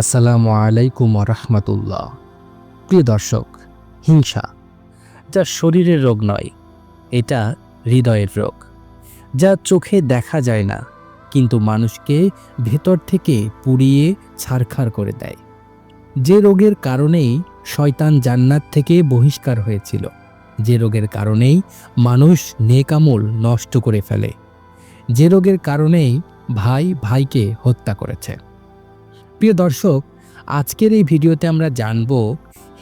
আসসালামু আলাইকুম রহমতুল্লাহ। প্রিয় দর্শক, হিংসা, যা শরীরের রোগ নয়, এটা হৃদয়ের রোগ, যা চোখে দেখা যায় না, কিন্তু মানুষকে ভেতর থেকে পুড়িয়ে ছারখার করে দেয়। যে রোগের কারণেই শয়তান জান্নাত থেকে বহিষ্কার হয়েছিল, যে রোগের কারণেই মানুষ নেকামল নষ্ট করে ফেলে, যে রোগের কারণেই ভাই ভাইকে হত্যা করেছে। প্রিয় দর্শক, আজকের এই ভিডিওতে আমরা জানব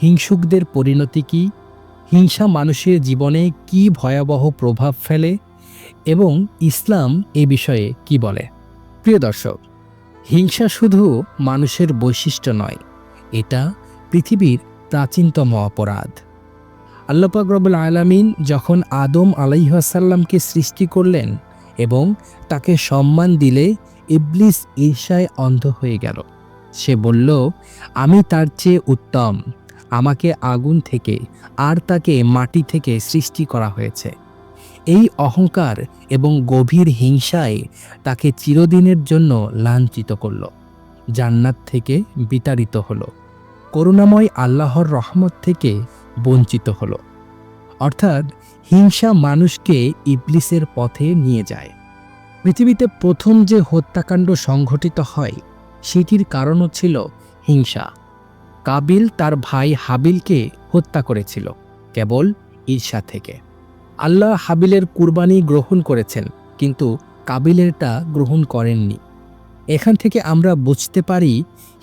হিংসুকদের পরিণতি কি, হিংসা মানুষের জীবনে কি ভয়াবহ প্রভাব ফেলে এবং ইসলাম এ বিষয়ে কি বলে। প্রিয় দর্শক, হিংসা শুধু মানুষের বৈশিষ্ট্য নয়, এটা পৃথিবীর প্রাচীনতম অপরাধ। আল্লাপাক রবুল আলামিন যখন আদম আলাইহাসাল্লামকে সৃষ্টি করলেন এবং তাকে সম্মান দিলে ইবলিস ঈর্ষায় অন্ধ হয়ে গেল। সে বলল, আমি তার চেয়ে উত্তম। আমাকে আগুন থেকে আর তাকে মাটি থেকে সৃষ্টি করা হয়েছে। এই অহংকার এবং গভীর হিংসায় তাকে চিরদিনের জন্য লাঞ্ছিত করল, জান্নাত থেকে বিতাড়িত হল, করুণাময় আল্লাহর রহমত থেকে বঞ্চিত হল। অর্থাৎ হিংসা মানুষকে ইবলিসের পথে নিয়ে যায়। পৃথিবীতে প্রথম যে হত্যাকাণ্ড সংঘটিত হয় সেটির কারণও ছিল হিংসা। কাবিল তার ভাই হাবিলকে হত্যা করেছিল, কেবল ঈর্ষা থেকে। আল্লাহ হাবিলের কুরবানি গ্রহণ করেছেন, কিন্তু কাবিলেরটা গ্রহণ করেননি। এখান থেকে আমরা বুঝতে পারি,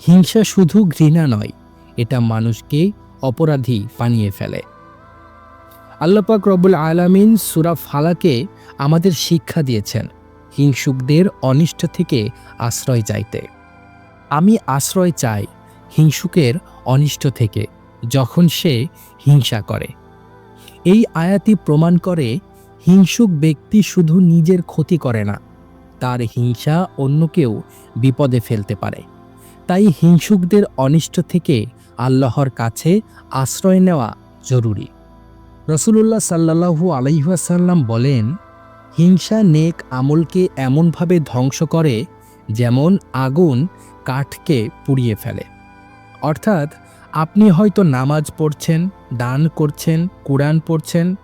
হিংসা শুধু ঘৃণা নয়, এটা মানুষকে অপরাধী বানিয়ে ফেলে। আল্লাপাক রব্বুল আলামিন সুরা ফালাকে আমাদের শিক্ষা দিয়েছেন, হিংসুকদের অনিষ্ট থেকে আশ্রয় চাইতে। আমি আশ্রয় চাই হিংসুকের অনিষ্ট থেকে, যখন সে হিংসা করে। এই আয়াতি প্রমাণ করে হিংসুক ব্যক্তি শুধু নিজের ক্ষতি করে না, তার হিংসা অন্যকেও বিপদে ফেলতে পারে। তাই হিংসুকদের অনিষ্ট থেকে আল্লাহর কাছে আশ্রয় নেওয়া জরুরি। রসুলুল্লাহ সাল্লাহু আলহিহাসাল্লাম বলেন, হিংসা নেক আমলকে এমনভাবে ধ্বংস করে যেমন আগুন কাঠকে পুড়িয়ে ফেলে। অর্থাৎ, আপনি হয়তো নামাজ পড়ছেন, দান করছেন, কোরআন পড়ছেন,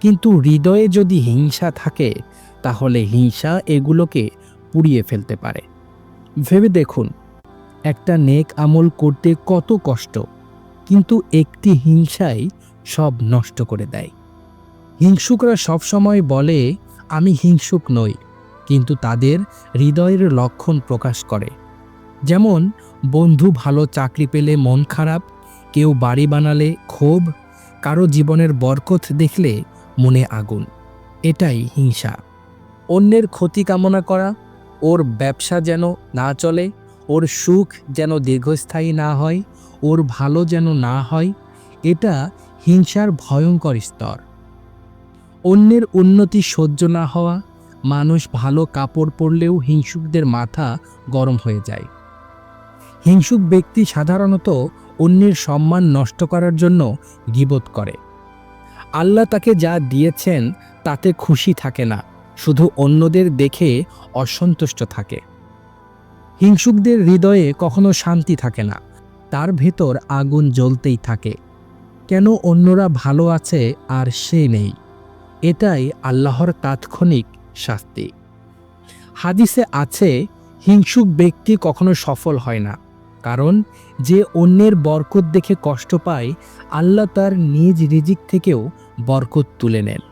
কিন্তু হৃদয়ে যদি হিংসা থাকে, তাহলে হিংসা এগুলোকে পুড়িয়ে ফেলতে পারে। ভেবে দেখুন, একটা নেক আমল করতে কত কষ্ট, কিন্তু একটি হিংসাই সব নষ্ট করে দেয়। হিংসুকরা সবসময় বলে, আমি হিংসুক নই। কিন্তু তাদের হৃদয়ের লক্ষণ প্রকাশ করে। যেমন, বন্ধু ভালো চাকরি পেলে মন খারাপ, কেউ বাড়ি বানালে ক্ষোভ, কারও জীবনের বরকত দেখলে মনে আগুন। এটাই হিংসা। অন্যের ক্ষতি কামনা করা, ওর ব্যবসা যেন না চলে, ওর সুখ যেন দীর্ঘস্থায়ী না হয়, ওর ভালো যেন না হয়, এটা হিংসার ভয়ঙ্কর স্তর। অন্যের উন্নতি সহ্য না হওয়া মানুষ ভালো কাপড় পরলেও হিংসুকদের মাথা গরম হয়ে যায়। হিংসুক ব্যক্তি সাধারণত অন্যের সম্মান নষ্ট করার জন্য গিবোধ করে। আল্লাহ তাকে যা দিয়েছেন তাতে খুশি থাকে না, শুধু অন্যদের দেখে অসন্তুষ্ট থাকে। হিংসুকদের হৃদয়ে কখনো শান্তি থাকে না, তার ভেতর আগুন জ্বলতেই থাকে। কেন অন্যরা ভালো আছে আর সে নেই? এটাই আল্লাহর তাৎক্ষণিক শাস্তি। হাদিসে আছে, হিংসুক ব্যক্তি কখনো সফল হয় না, কারণ যে অন্যের বরকত দেখে কষ্ট পায়, আল্লাহ তার নিজ রিজিক থেকেও বরকত তুলে নেন।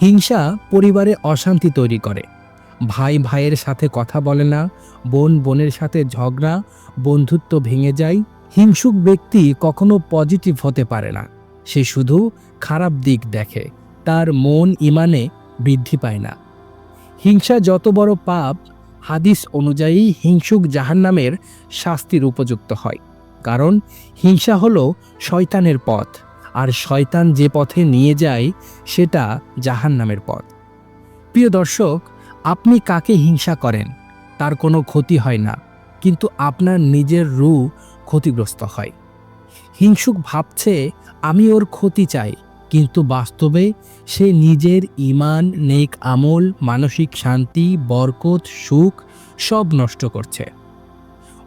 হিংসা পরিবারে অশান্তি তৈরি করে। ভাই ভাইয়ের সাথে কথা বলে না, বোন বোনের সাথে ঝগড়া, বন্ধুত্ব ভেঙে যায়, হিংসুক ব্যক্তি কখনো পজিটিভ হতে পারে না। সে শুধু খারাপ দিক দেখে। তার মন, ইমানে বৃদ্ধি পায় না। হিংসা যত বড় পাপ, হাদিস অনুযায়ী হিংসুক জাহান্নামের শাস্তির উপযুক্ত হয়। কারণ হিংসা হলো শয়তানের পথ, আর শয়তান যে পথে নিয়ে যায়, সেটা জাহান্নামের পথ। প্রিয় দর্শক, আপনি কাকে হিংসা করেন? তার কোনো ক্ষতি হয় না, কিন্তু আপনার নিজের রু ক্ষতিগ্রস্ত হয়। হিংসুক ভাবছে, আমি ওর ক্ষতি চাই। কিন্তু বাস্তবে সে নিজের ইমান নেক আমল, মানসিক শান্তি, বরকত, সুখ সব নষ্ট করছে।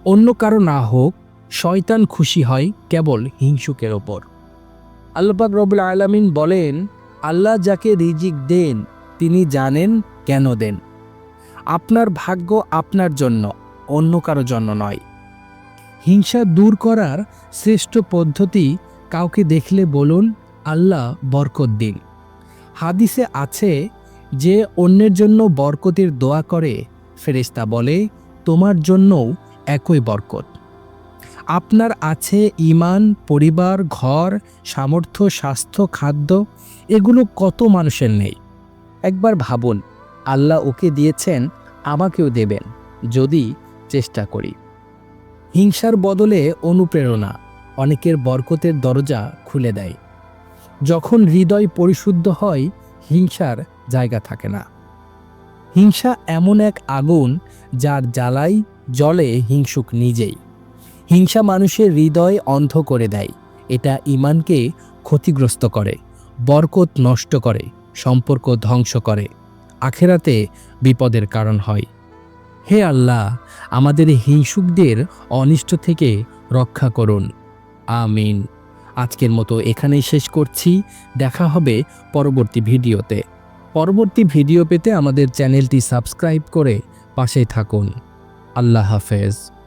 অন্য কারও না হোক, শয়তান খুশি হয় কেবল হিংসুকের ওপর। আল্লাপাক রবুল আলামিন বলেন, আল্লাহ যাকে রিজিক দেন, তিনি জানেন কেন দেন। আপনার ভাগ্য আপনার জন্য, অন্য কারও জন্য নয়। হিংসা দূর করার শ্রেষ্ঠ পদ্ধতি কাউকে দেখলে বলুন আল্লাহ বরকত দিন। হাদিসে আছে যে অন্যের জন্য বরকতের দোয়া করে, ফেরেশতা বলে, তোমার জন্যও একই বরকত। আপনার আছে ইমান পরিবার, ঘর, সামর্থ্য, স্বাস্থ্য, খাদ্য, এগুলো কত মানুষের নেই। একবার ভাবুন, আল্লাহ ওকে দিয়েছেন, আমাকেও দেবেন, যদি চেষ্টা করি। হিংসার বদলে অনুপ্রেরণা, অনেকের বরকতের দরজা খুলে দেয়। যখন হৃদয় পরিশুদ্ধ হয়, হিংসার জায়গা থাকে না। হিংসা এমন এক আগুন যার জ্বালাই জলে হিংসুক নিজেই। হিংসা মানুষের হৃদয় অন্ধ করে দেয়। এটা ইমানকে ক্ষতিগ্রস্ত করে, বরকত নষ্ট করে, সম্পর্ক ধ্বংস করে, আখেরাতে বিপদের কারণ হয়। হে আল্লাহ, আমাদের হিংসুকদের অনিষ্ট থেকে রক্ষা করুন। আমিন। আজকের মতো এখানেই শেষ করছি। দেখা হবে পরবর্তী ভিডিওতে। পরবর্তী ভিডিও পেতে আমাদের চ্যানেলটি সাবস্ক্রাইব করে পাশে থাকুন। আল্লাহ হাফেজ।